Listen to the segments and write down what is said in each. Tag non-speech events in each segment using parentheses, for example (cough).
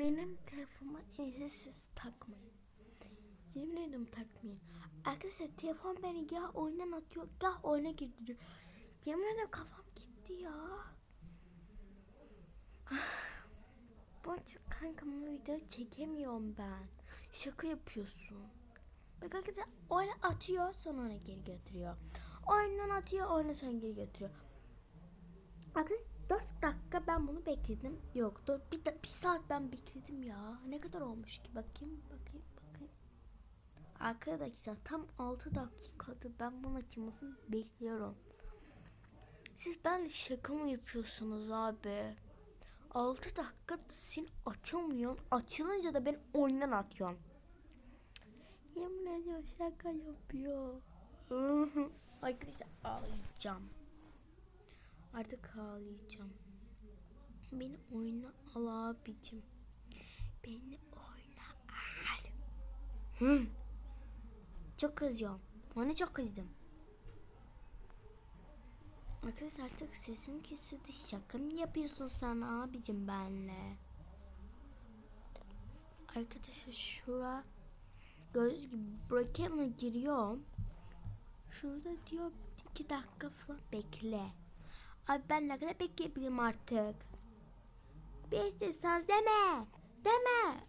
benim telefonuma en iyisi siz takmayın. Yemin ederim takmayın. Arkadaşlar telefon beni ya oyundan atıyor ya oyuna girdiriyor. Yemin ederim kafam gitti ya. Bu açık kankamın video çekemiyorum ben. Şaka yapıyorsun. Bak arkadaşlar oyuna atıyor sonra ona geri götürüyor. Oyundan atıyor oyuna sonra geri götürüyor. Arkadaşlar 4 dakika ben bunu bekledim. Yok 4 bir, bir saat ben bekledim ya. Ne kadar olmuş ki bakayım bakayım bakayım. Arkadaşlar tam 6 dakikadır ben bunun açılmasını bekliyorum. Siz ben şaka mı yapıyorsunuz abi? 6 dakika sen açamıyorsun. Açılınca da ben oyundan atıyorum. Yemin ediyorum şaka yapıyor. (laughs) Arkadaşlar ağlayacağım. Artık ağlayacağım. Beni oyuna al abicim. Beni oyuna al. Hı. Çok kızıyorum. Ona çok kızdım. Arkadaşlar artık sesim kesildi. Şaka mı yapıyorsun sen abicim benle? Arkadaşlar şura göz gibi Brookhaven'a giriyorum. Şurada diyor iki dakika falan bekle. Abi ben ne kadar bekleyebilirim artık? Bir istiyorsanız deme. Deme.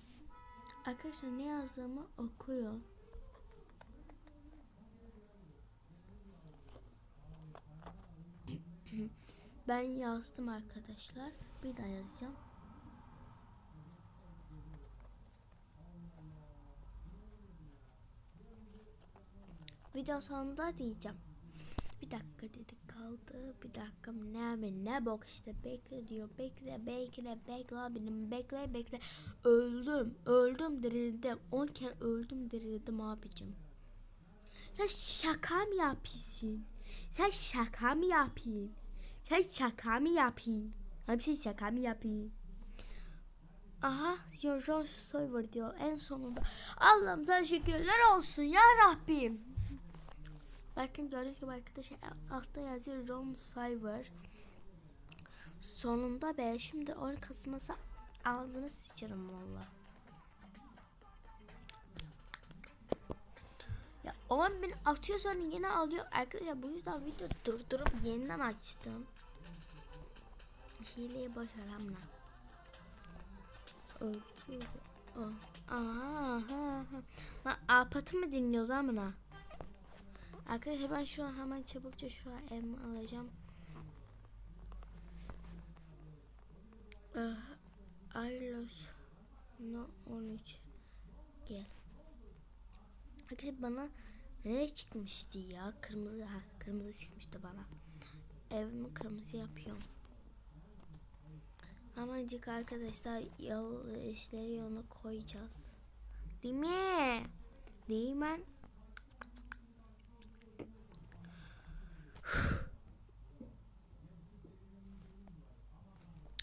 Arkadaşlar ne yazdığımı okuyun. (coughs) ben yazdım arkadaşlar. Bir daha yazacağım. Video sonunda diyeceğim. Bir dakika dedik kaldı. Bir dakika ne mi ne bok işte bekle diyor. Bekle bekle bekle abim bekle bekle. Öldüm öldüm dirildim. 10 kere öldüm dirildim abicim. Sen şaka mı yapıyorsun? Sen şaka mı yapıyorsun? Sen şaka mı yapıyorsun? Abi sen şaka mı yapıyorsun? Aha Jojo Server diyor en sonunda. Allah'ım sana şükürler olsun ya Rabbim. Bakın gördüğünüz gibi arkadaşlar altta yazıyor Ron Cyber. Sonunda be şimdi oyun kasması ağzını sıçarım valla. Ya 10 bin atıyor sonra yine alıyor. Arkadaşlar bu yüzden video durdurup yeniden açtım. Hileyi başaramla. Aha. Lan apatı mı dinliyoruz amına? Arkadaşlar ben şu an hemen çabukça şu an evimi alacağım. Ah, Aylos no 13 gel. Arkadaşlar bana ne çıkmıştı ya? Kırmızı ha kırmızı çıkmıştı bana. Evimi kırmızı yapıyorum. Amacık arkadaşlar yol işleri yoluna koyacağız. Değil mi? Değil mi?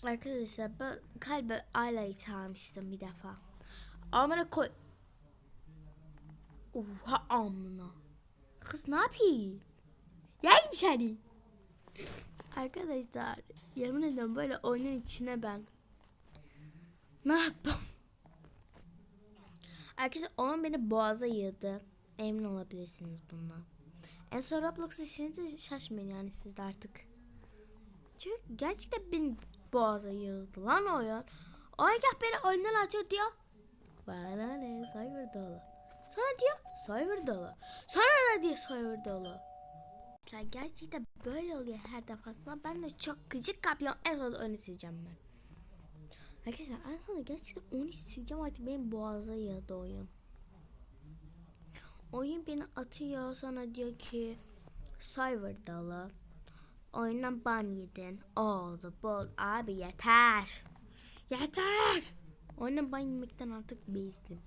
Arkadaşlar ben kalbe Ayla'yı çağırmıştım bir defa. Amına koy. Oha amına. Kız ne yapayım? Yay bir şey. Arkadaşlar yemin ederim böyle oyunun içine ben. Ne yaptım? Arkadaşlar onun beni boğaza yığdı. Emin olabilirsiniz bundan. En son Roblox işinize şaşmayın yani siz de artık. Çünkü gerçekten beni boğaza yığdı lan oyun. Oyuncak beni oyundan atıyor diyor. Bana ne cyber dolu. Sonra diyor cyber dolu. Sonra da diyor cyber dolu. Gerçekten böyle oluyor her defasında. Ben de çok gıcık kapıyorum. En sonunda onu sileceğim ben. Arkadaşlar en sonunda gerçekten onu sileceğim artık benim boğaza yığdı oyun. Oyun beni atıyor sonra diyor ki cyber dolu. Oyundan ban yedin. Oldu bol abi yeter. Yeter. Oyundan ban yemekten artık bezdim.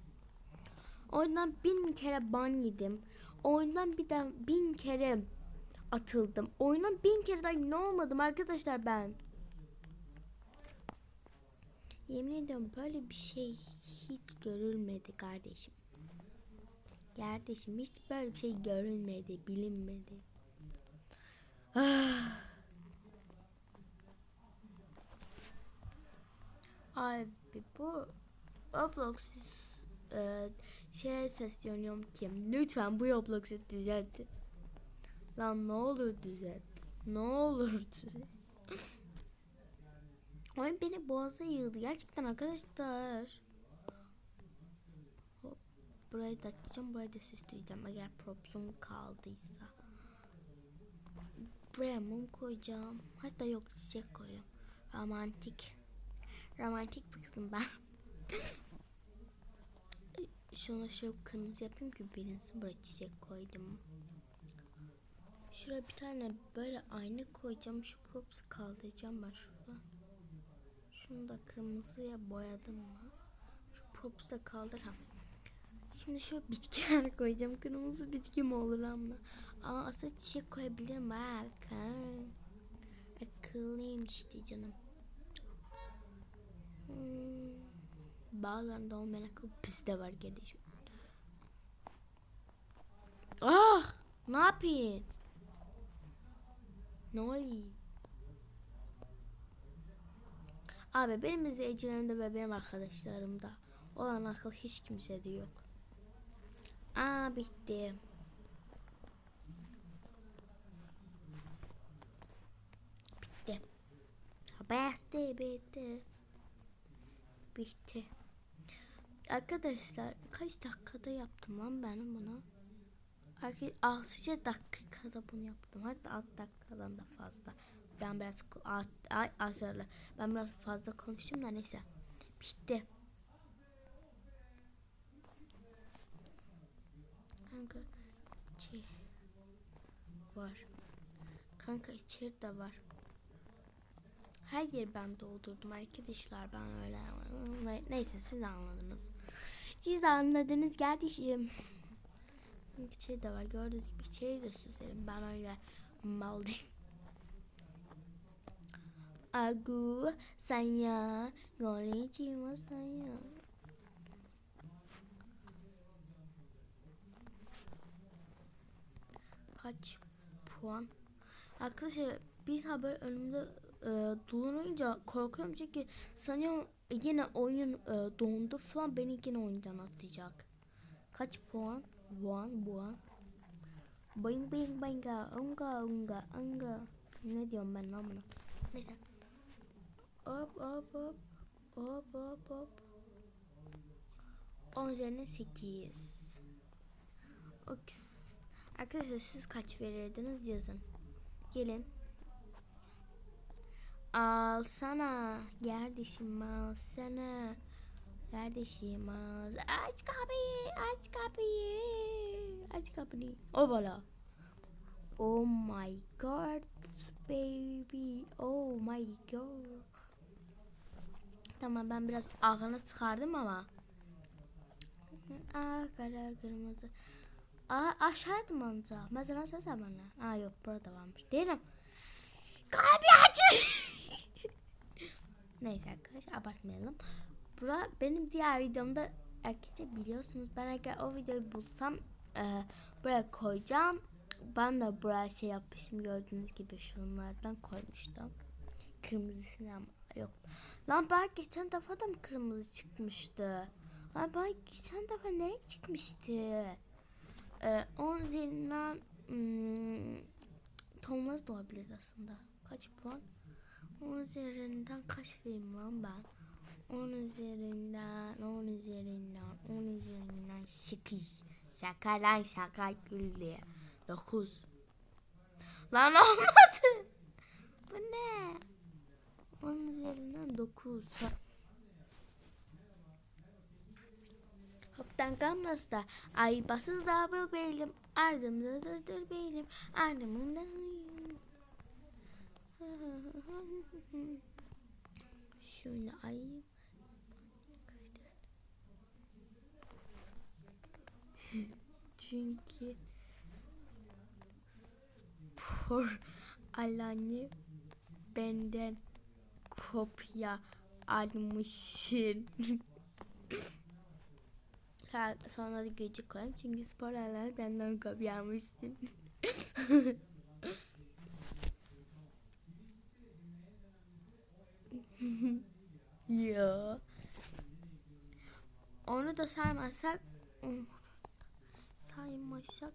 Oyundan bin kere ban yedim. Oyundan bir de bin kere atıldım. Oyundan bin kere daha ne olmadım arkadaşlar ben. Yemin ediyorum böyle bir şey hiç görülmedi kardeşim. Kardeşim hiç böyle bir şey görülmedi, bilinmedi. Ah. Abi bu Roblox e, şeye sesleniyorum ki lütfen bu Roblox'u düzeltin. Lan ne olur düzelt. Ne olur düzelt. Oyun beni boğaza yığdı gerçekten arkadaşlar. Hop. Burayı da açacağım, burayı da süsleyeceğim eğer propsum kaldıysa. Buraya mum koyacağım. Hatta yok çiçek koyuyorum. Romantik. Romantik bir kızım ben. (laughs) Şunu şu kırmızı yapayım ki bilinsin. Buraya çiçek koydum. Şuraya bir tane böyle ayna koyacağım. Şu props'u kaldıracağım ben şuradan. Şunu da kırmızıya boyadım mı? Şu props'u da kaldır. Şimdi şu bitkiler (laughs) koyacağım. Kırmızı bitki mi olur ama? Aa aslında çiçek koyabilirim bak. Ha. İşte canım. Hmm. Bağlarında olmayan akıl bizde var kardeşim. Ah! Ne yapayım? Ne oluyor? Abi benim izleyicilerimde ve benim arkadaşlarımda olan akıl hiç kimsede yok. Aa. Bitti. Bitti bitti. Bitti. Arkadaşlar kaç dakikada yaptım lan ben bunu? Arkadaşlar 6 dakikada bunu yaptım. Hatta 6 dakikadan da fazla. Ben biraz ay, azarlı. Ben biraz fazla konuştum da neyse. Bitti. Kanka içi var. Kanka içeride var. Her yer ben doldurdum arkadaşlar ben öyle neyse siz anladınız. Siz anladınız kardeşim. İçeri de var gördüğünüz gibi içeri de süzerim ben öyle mal. Agu saya konnichiwa saya. Kaç puan? Arkadaşlar bir haber önümde e, durunca korkuyorum çünkü sanıyorum yine oyun e, dondu falan beni yine oyundan atacak. Kaç puan? Puan, puan. Bing bing binga, unga unga unga. Ne diyorum ben lan buna? Neyse. Hop hop hop. Hop hop hop. 10 üzerine 8. Oks. Arkadaşlar siz kaç verirdiniz yazın. Gelin. Alsana. Kardeşim alsana. Kardeşim al. Aç kapıyı. Aç kapıyı. Aç kapıyı. O bala. Oh my god baby. Oh my god. Tamam ben biraz ağını çıkardım ama. Aa kara kırmızı. Aa aşağıydım anca. Mesela ses bana. Aa yok burada varmış. Değilim. Neyse arkadaşlar abartmayalım. Bura benim diğer videomda arkadaşlar biliyorsunuz ben eğer o videoyu bulsam e, buraya koyacağım. Ben de buraya şey yapmışım gördüğünüz gibi şunlardan koymuştum. Kırmızısını ama yok. Lan ben geçen defa da mı kırmızı çıkmıştı? Lan ben geçen defa nereye çıkmıştı? Ee, onun üzerinden hmm, tonları da olabilir aslında. Kaç puan? 10 üzerinden kaç vereyim lan ben? 10 üzerinden 10 üzerinden 10 üzerinden 8 Şaka lan şaka güldü. 9 Lan olmadı. Bu ne? 10 üzerinden 9 Hoptan kamlasta Ay basın zabıl beylim Ardımda durdur beylim Ardımında Şöyle ayıp Çünkü spor alanı benden kopya almışsın. Sonra da gece koyayım çünkü spor alanı benden kopya almışsın. (laughs) (laughs) ya. onu da saymazsak hmm, saymazsak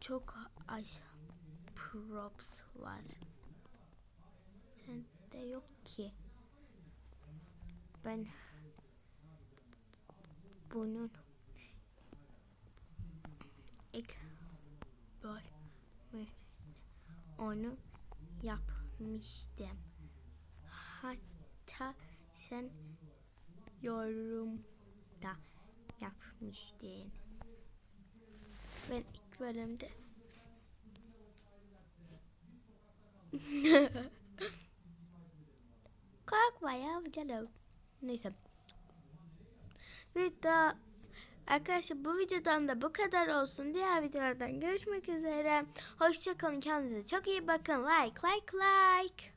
çok az props var. Sende yok ki. Ben bunun ilk bölümünü onu yapmıştım. Sen yorumda yapmıştın. Ben ilk bölümde (laughs) Korkma ya canım. Neyse. Video Arkadaşlar bu videodan da bu kadar olsun. Diğer videolardan görüşmek üzere. Hoşçakalın. Kendinize çok iyi bakın. Like, like, like.